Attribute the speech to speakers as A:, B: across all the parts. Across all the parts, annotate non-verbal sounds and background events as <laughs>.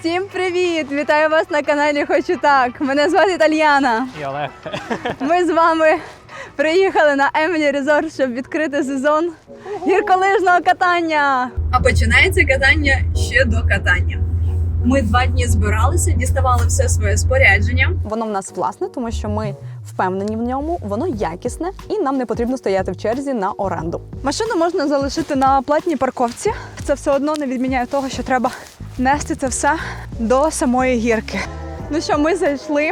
A: Всім привіт! Вітаю вас на каналі Хочу так. Мене звати Тальяна.
B: І Олег. <laughs>
A: Ми з вами приїхали на Емілі Резорт, щоб відкрити сезон гірколижного катання. А починається катання ще до катання. Ми два дні збиралися, діставали все своє спорядження. Воно в нас власне, тому що ми впевнені в ньому, воно якісне і нам не потрібно стояти в черзі на оренду. Машину можна залишити на платній парковці. Це все одно не відміняє того, що треба нести це все до самої гірки. Ну що, ми зайшли.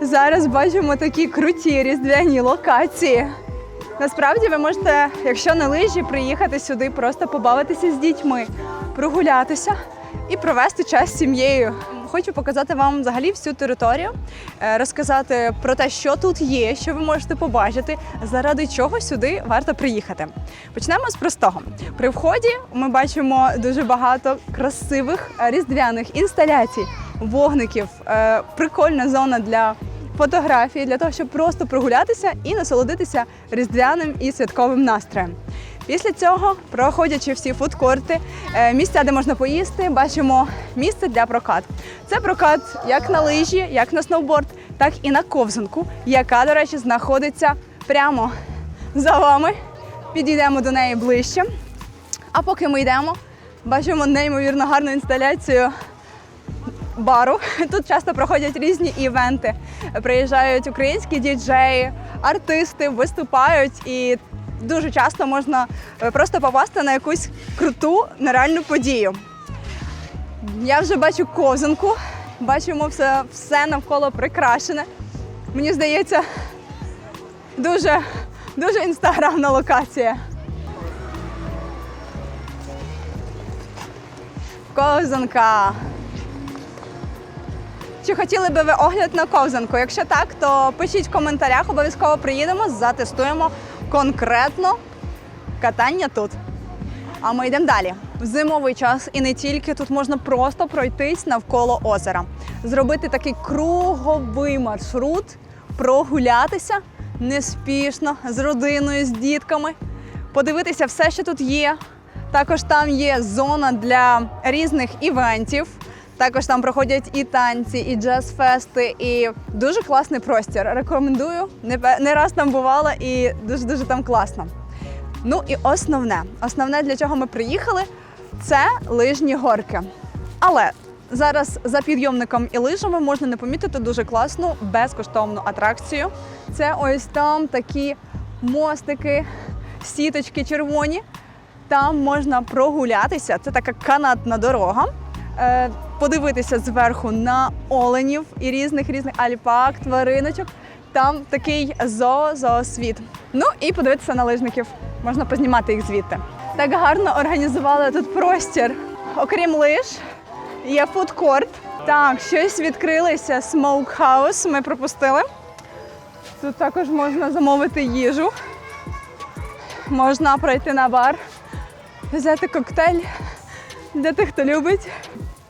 A: Зараз бачимо такі круті різдвяні локації. Насправді ви можете, якщо на лижі, приїхати сюди, просто побавитися з дітьми, прогулятися і провести час з сім'єю. Хочу показати вам взагалі всю територію, е, розказати про те, що тут є, що ви можете побачити, заради чого сюди варто приїхати. Почнемо з простого. При вході ми бачимо дуже багато красивих різдвяних інсталяцій, вогників, е, прикольна зона для фотографії для того, щоб просто прогулятися і насолодитися різдвяним і святковим настроєм. Після цього, проходячи всі фудкорти, е, місця, де можна поїсти, бачимо місце для прокат. Це прокат як на лижі, як на сноуборд, так і на ковзанку, яка, до речі, знаходиться прямо за вами. Підійдемо до неї ближче. А поки ми йдемо, бачимо неймовірно гарну інсталяцію бару. Тут часто проходять різні івенти. Приїжджають українські діджеї, артисти виступають і. Дуже часто можна е, просто попасти на якусь круту нереальну подію. Я вже бачу ковзанку, бачимо все, все навколо прикрашене. Мені здається, дуже, дуже інстаграмна локація. Ковзанка. Чи хотіли би ви огляд на ковзанку? Якщо так, то пишіть в коментарях, обов'язково приїдемо, затестуємо конкретно катання тут. А ми йдемо далі. В зимовий час і не тільки тут можна просто пройтись навколо озера, зробити такий круговий маршрут, прогулятися неспішно з родиною, з дітками, подивитися все, що тут є. Також там є зона для різних івентів. Також там проходять і танці, і джаз-фести, і дуже класний простір. Рекомендую. Не, раз там бувала і дуже дуже там класно. Ну і основне, основне, для чого ми приїхали, це лижні горки. Але зараз за підйомником і лижами можна не помітити дуже класну безкоштовну атракцію. Це ось там такі мостики, сіточки червоні. Там можна прогулятися. Це така канатна дорога. Подивитися зверху на оленів і різних різних альпак, твариночок. Там такий зоо зоосвіт. Ну і подивитися на лижників. Можна познімати їх звідти. Так гарно організували тут простір. Окрім лиж, є фудкорт. Так, щось відкрилися. Смоукхаус. Ми пропустили. Тут також можна замовити їжу. Можна пройти на бар, взяти коктейль для тих, хто любить.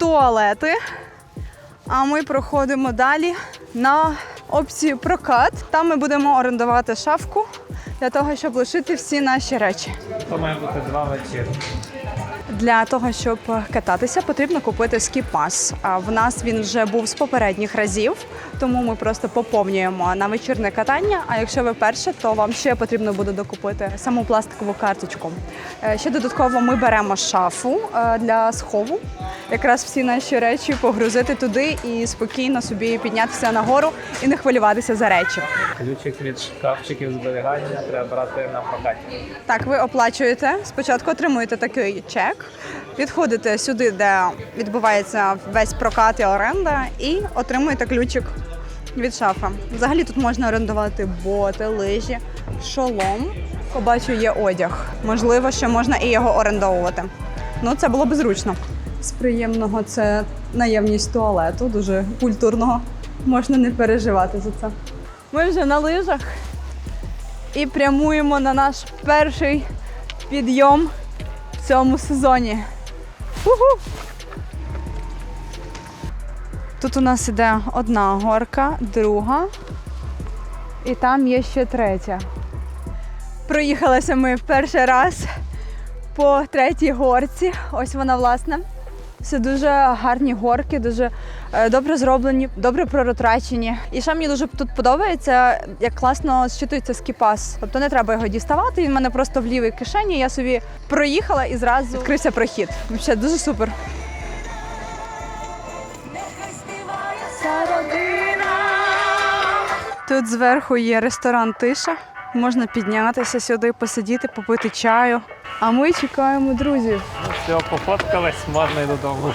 A: Туалети. А ми проходимо далі на опцію прокат. Там ми будемо орендувати шафку для того, щоб лишити всі наші речі.
B: То має бути два вечір.
A: Для того, щоб кататися, потрібно купити ски-пас. А В нас він вже був з попередніх разів, тому ми просто поповнюємо на вечірне катання. А якщо ви перше, то вам ще потрібно буде докупити саму пластикову карточку. Е, Ще додатково ми беремо шафу е, для схову, якраз всі наші речі погрузити туди і спокійно собі піднятися нагору і не хвилюватися за речі.
B: Ключик від шкафчиків зберігання треба брати на прокаті.
A: Так, ви оплачуєте. Спочатку отримуєте такий чек, підходите сюди, де відбувається весь прокат і оренда, і отримуєте ключик від шафи. Взагалі тут можна орендувати боти, лижі, шолом. Побачу, є одяг. Можливо, ще можна і його орендовувати. Ну, це було б зручно. З приємного це наявність туалету, дуже культурного. Можна не переживати за це. Ми вже на лижах і прямуємо на наш перший підйом в цьому сезоні. Уху! Тут у нас іде одна горка, друга, і там є ще третя. Проїхалися ми перший раз по третій горці. Ось вона, власне. Це дуже гарні горки, дуже е, добре зроблені, добре проротрачені. І що мені дуже тут подобається, як класно зчитується скіпас. Тобто не треба його діставати. Він в мене просто в лівій кишені. Я собі проїхала і зразу відкрився прохід. Взагалі дуже супер. Тут зверху є ресторан Тиша. Можна піднятися сюди, посидіти, попити чаю. А ми чекаємо друзів.
B: Ну все, пофоткались, можна й додому.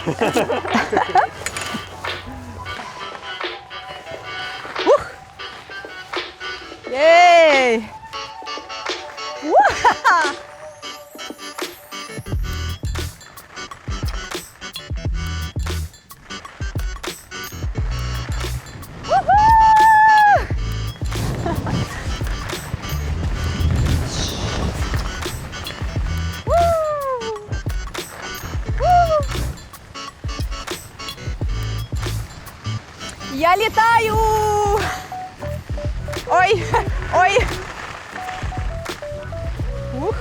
A: Єй! Уа! Ух.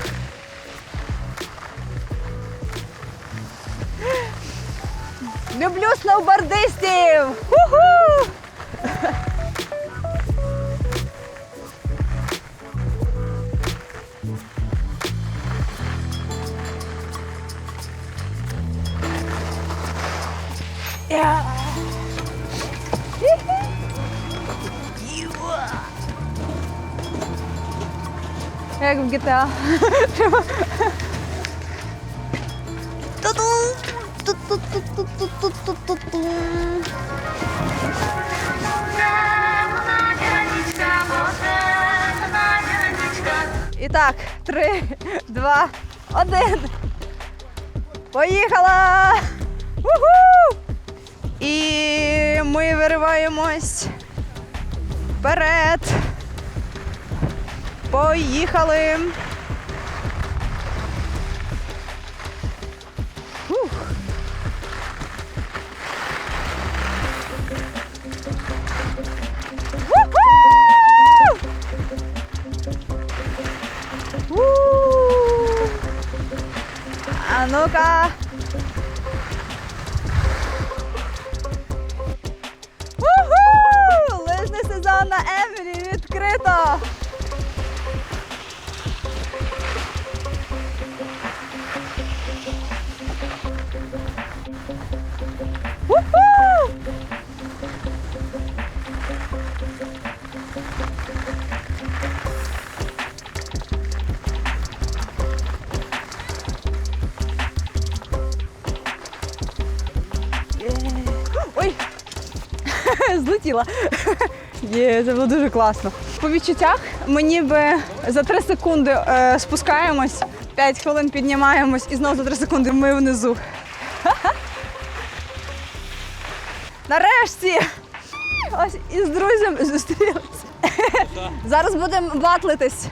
A: Люблю сноубордистів! Уху! Я. Як в GTA. І так, три, два, один. Поїхала! Уху! І ми вириваємось вперед. Поїхали. Фух. А ну-ка. Лижний сезон на Емілі відкрито. Злетіла. Є, це було дуже класно. По відчуттях ми ніби за 3 секунди е, спускаємось, 5 хвилин піднімаємось і знову за 3 секунди ми внизу. <laughs> Нарешті! Ось із друзями зустрілися. Зараз будемо батлитись.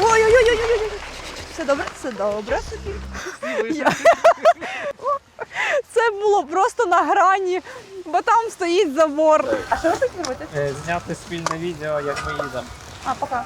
A: Ой-ой-ой-ой-ой. Все добре, все добре. Я- Це було просто на грані, бо там стоїть забор. А що ви тут робите?
B: Е, Зняти спільне відео, як ми їдемо.
A: А, пока.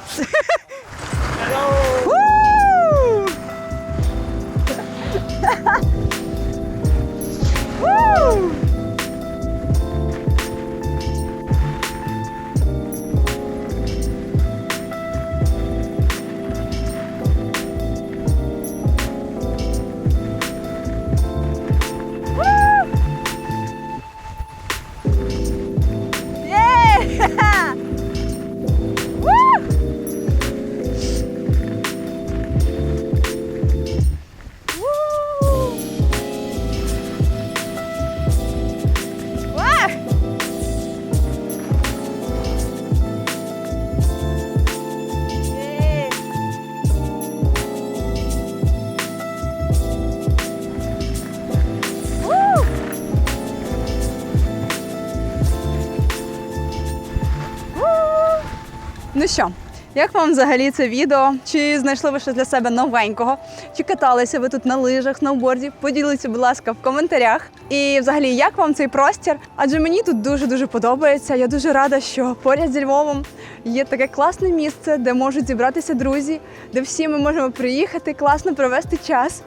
A: Ну що, як вам взагалі це відео? Чи знайшли ви щось для себе новенького? Чи каталися ви тут на лижах, сноуборді? Поділіться, будь ласка, в коментарях. І взагалі, як вам цей простір? Адже мені тут дуже дуже подобається. Я дуже рада, що поряд зі Львовом є таке класне місце, де можуть зібратися друзі, де всі ми можемо приїхати, класно провести час.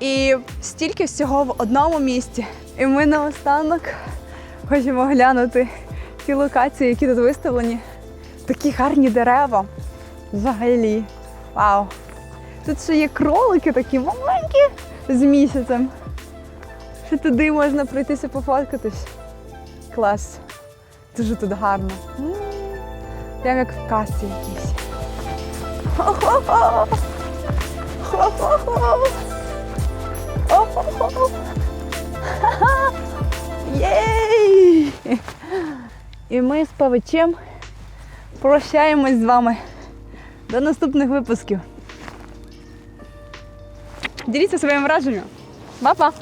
A: І стільки всього в одному місці. І ми наостанок хочемо глянути ті локації, які тут виставлені. Такі гарні дерева. Взагалі. Вау! Тут ще є кролики такі маленькі з місяцем. Що туди можна пройтися пофоткатись. Клас. Дуже тут гарно. М, Прям як в касті якійсь. Хо-хо-хо! Хо-хо-хо! Ха-ха! Єй! І ми з Павичем прощаємось з вами. До наступних випусків. Діліться своїм враженням. Па-па!